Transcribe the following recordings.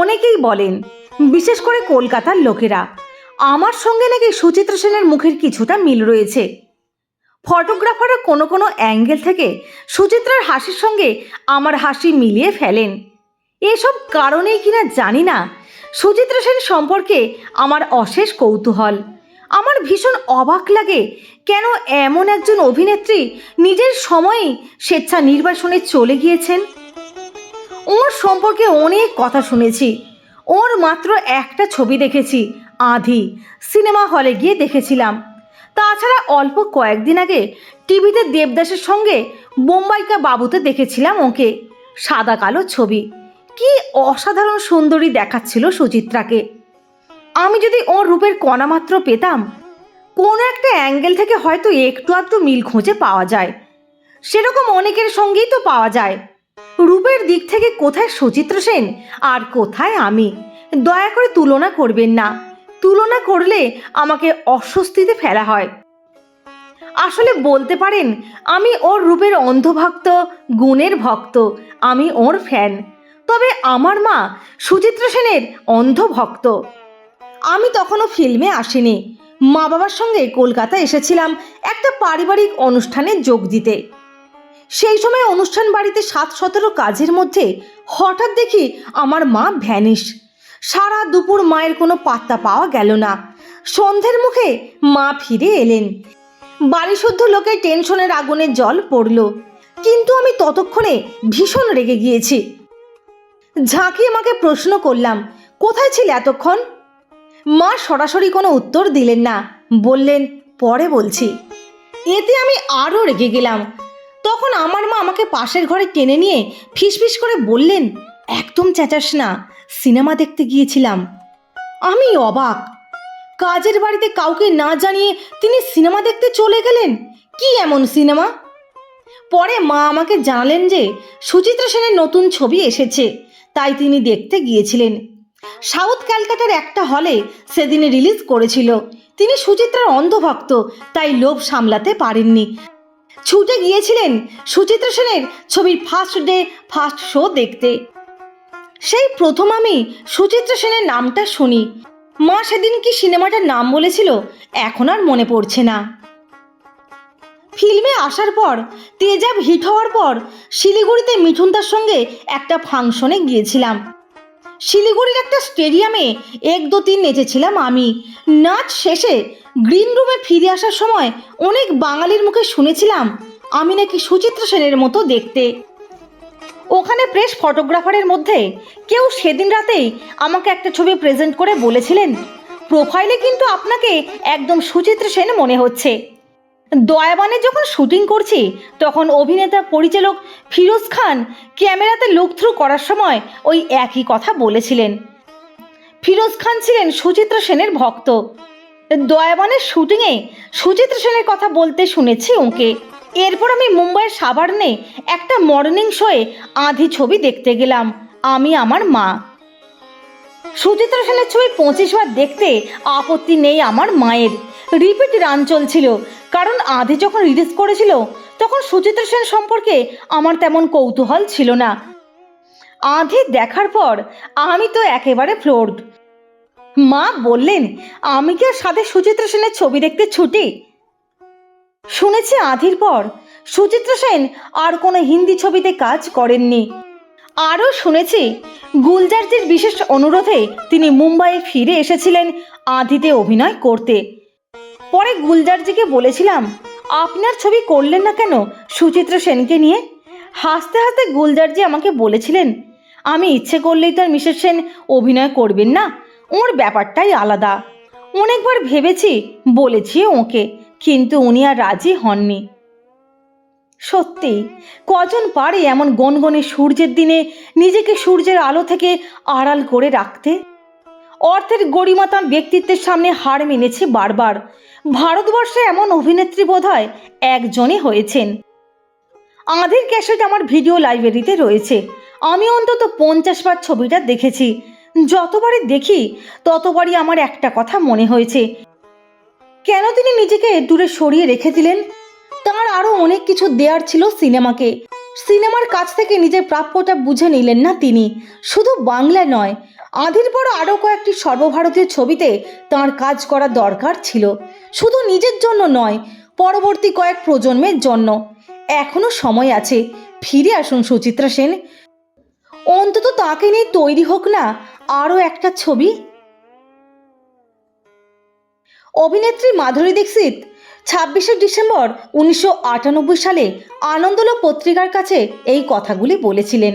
অনেকেই বলেন, বিশেষ করে কলকাতার লোকেরা, আমার সঙ্গে নাকি সুচিত্রা সেনের মুখের কিছুটা মিল রয়েছে। ফটোগ্রাফারও কোনো কোনো অ্যাঙ্গেল থেকে সুচিত্রার হাসির সঙ্গে আমার হাসি মিলিয়ে ফেলেন। এসব কারণেই কিনা জানি না, সুচিত্রা সেন সম্পর্কে আমার অশেষ কৌতূহল। আমার ভীষণ অবাক লাগে কেন এমন একজন অভিনেত্রী নিজের সময়েই স্বেচ্ছা নির্বাসনে চলে গিয়েছেন। ওর সম্পর্কে অনেক কথা শুনেছি। ওর মাত্র একটা ছবি দেখেছি, আধি। সিনেমা হলে গিয়ে দেখেছিলাম। তাছাড়া অল্প কয়েকদিন আগে টিভিতে দেবদাসের সঙ্গে বোম্বাইকা বাবুতে দেখেছিলাম ওকে, সাদা কালো ছবি। কি অসাধারণ সুন্দরী দেখাচ্ছিল সুচিত্রাকে। আমি যদি ওর রূপের কণামাত্র পেতাম, কোনো একটা অ্যাঙ্গেল থেকে হয়তো একটু আধটু মিল খুঁজে পাওয়া যায়। সেরকম অনেকের সঙ্গেই তো পাওয়া যায়। রূপের দিক থেকে কোথায় সুচিত্রা সেন? আর কোথায় আমি? দয়া করে তুলনা করবেন না। তুলনা করলে আমাকে অস্বস্তিতে ফেলা হয়। আসলে বলতে পারেন, আমি ওর রূপের অন্ধভক্ত, গুণের ভক্ত। আমি ওর ফ্যান। তবে আমার মা সুচিত্রা সেনের অন্ধভক্ত। আমি তখনও ফিল্মে আসিনি। মা বাবার সঙ্গে কলকাতা এসেছিলাম একটা পারিবারিক অনুষ্ঠানে যোগ দিতে। সেই সময় অনুষ্ঠান বাড়িতে সাত সতেরো কাজের মধ্যে হঠাৎ দেখি আমার মা ভ্যানিশ। সারা দুপুর মায়ের কোনো পাত্তা পাওয়া গেল না। সন্ধ্যের মুখে মা ফিরে এলেন। বাড়ি শুদ্ধ লোকের টেনশনের আগুনে জল পড়ল। কিন্তু আমি ততক্ষণে ভীষণ রেগে গিয়েছি। ঝাঁকিয়ে মাকে প্রশ্ন করলাম, কোথায় ছিল এতক্ষণ? মা সরাসরি কোনো উত্তর দিলেন না। বললেন, পরে বলছি। এতে আমি আরও রেগে গেলাম। তখন আমার মা আমাকে পাশের ঘরে টেনে নিয়ে ফিসফিস করে বললেন, একদম চেঁচাস না, সিনেমা দেখতে গিয়েছিলাম। আমি অবাক। কাজের বাড়িতে কাউকে না জানিয়ে তিনি সিনেমা দেখতে চলে গেলেন? কি এমন সিনেমা? পরে মা আমাকে জানালেন যে সুচিত্রা সেনের নতুন ছবি এসেছে, তাই তিনি দেখতে গিয়েছিলেন। সাউথ ক্যালকাটার একটা হলে সেদিনে রিলিজ করেছিল। তিনি সুচিত্রার অন্ধভক্ত, তাই লোভ সামলাতে পারেননি। ছুটে গিয়েছিলেন সুচিত্রা সেনের ছবির ফার্স্ট ডে ফার্স্ট শো দেখতে। সেই প্রথম আমি সুচিত্রা সেনের নামটা শুনি। মা সেদিন কি সিনেমাটার নাম বলেছিল, এখন আর মনে পড়ছে না। ফিল্মে আসার পর, তেজাব হিট হওয়ার পর, শিলিগুড়িতে মিঠুনদার সঙ্গে একটা ফাংশনে গিয়েছিলাম। শিলিগুড়ির একটা স্টেডিয়ামে এক দু তিন নেচেছিলাম আমি। নাচ শেষে গ্রিন রুমে ফিরে আসার সময় অনেক বাঙালির মুখে শুনেছিলাম, আমি নাকি সুচিত্রা সেনের মতো দেখতে। ওখানে প্রেস ফটোগ্রাফারের মধ্যে কেউ সেদিন রাতেই আমাকে একটা ছবি প্রেজেন্ট করে বলেছিলেন প্রোফাইলে কিন্তু আপনাকে একদম সুচিত্রা সেন মনে হচ্ছে। দয়াবানে যখন শুটিং করছি, তখন অভিনেতা পরিচালক ফিরোজ খান ক্যামেরাতে লুক থ্রু করার সময় ওই একই কথা বলেছিলেন। ফিরোজ খান ছিলেন সুচিত্রা সেনের ভক্ত। দয়াবানের শুটিংয়ে সুচিত্রা সেনের কথা বলতে শুনেছি ওকে। এরপর আমি মুম্বাইয়ের সাবার্নে একটা মর্নিং শোয়ে আধি ছবি দেখতে গেলাম, আমি, আমার মা। সুচিত্রা সেনের ছবি পঁচিশ বার দেখতে আপত্তি নেই আমার মায়ের। রিপিট রান চলছিল। কারণ আধি যখন রিলিজ করেছিল, তখন সুচিত্রা সেন সম্পর্কে আমার তেমন কৌতূহল ছিল না। আধি দেখার পর আমি তো একেবারে ফ্লোর্ড মা বললেন, আমি কি আর সাথে সুচিত্রা সেনের ছবি দেখতে ছুটি? শুনেছি আধির পর সুচিত্রা সেন আর কোনো হিন্দি ছবিতে কাজ করেননি। আরও শুনেছি, গুলজারজির বিশেষ অনুরোধে তিনি মুম্বাইয়ে ফিরে এসেছিলেন আধিতে অভিনয় করতে। পরে গুলজারজিকে বলেছিলাম, আপনার ছবি করলেন না কেন সুচিত্রা সেনকে নিয়ে? হাসতে হাসতে গুলজারজি আমাকে বলেছিলেন, আমি ইচ্ছে করলেই তো আর মিসেস সেন অভিনয় করবেন না, ওর ব্যাপারটাই আলাদা। অনেকবার ভেবেছি, বলেছি ওকে, কিন্তু উনি আর রাজি হননি। সত্যি, কজন পারে এমন গনগনে সূর্যের দিনে নিজেকে সূর্যের আলো থেকে আড়াল করে রাখতে? অর্থের গরিমা তাঁর ব্যক্তিত্বের সামনে হার মেনেছে বারবার। ভারতবর্ষে এমন অভিনেত্রী বোধ হয় একজনই হয়েছেন। আধির ক্যাসেট আমার ভিডিও লাইব্রেরিতে রয়েছে। আমি অন্তত পঞ্চাশ বার ছবিটা দেখেছি। যতবারই দেখি, ততবারই আমার একটা কথা মনে হয়েছে। কেন তিনি নিজেকে দূরে সরিয়ে রেখে দিলেন? তার আরও অনেক কিছু দেয়ার ছিল সিনেমাকে। সিনেমার কাছ থেকে নিজের প্রাপ্যটা বুঝে নিলেন না তিনি। শুধু বাংলা নয় আধের পর আরও কয়েকটি সর্বভারতীয় ছবিতে তার কাজ করা দরকার ছিল। শুধু নিজের জন্য নয়, পরবর্তী কয়েক প্রজন্মের জন্য। এখনও সময় আছে, ফিরে আসুন সুচিত্রা সেন। অন্তত তাকে নিয়ে তৈরি হোক না, আরও একটা ছবি অভিনেত্রী মাধুরী দীক্ষিত ছাব্বিশে ডিসেম্বর উনিশশো আটানব্বই সালে আনন্দলোক পত্রিকার কাছে এই কথাগুলি বলেছিলেন।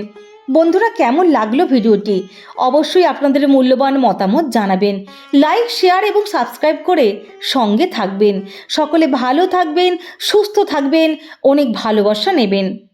বন্ধুরা, কেমন লাগল ভিডিওটি? অবশ্যই আপনাদের মূল্যবান মতামত জানাবেন। লাইক, শেয়ার এবং সাবস্ক্রাইব করে সঙ্গে থাকবেন। সকলে ভালো থাকবেন, সুস্থ থাকবেন, অনেক ভালোবাসা নেবেন।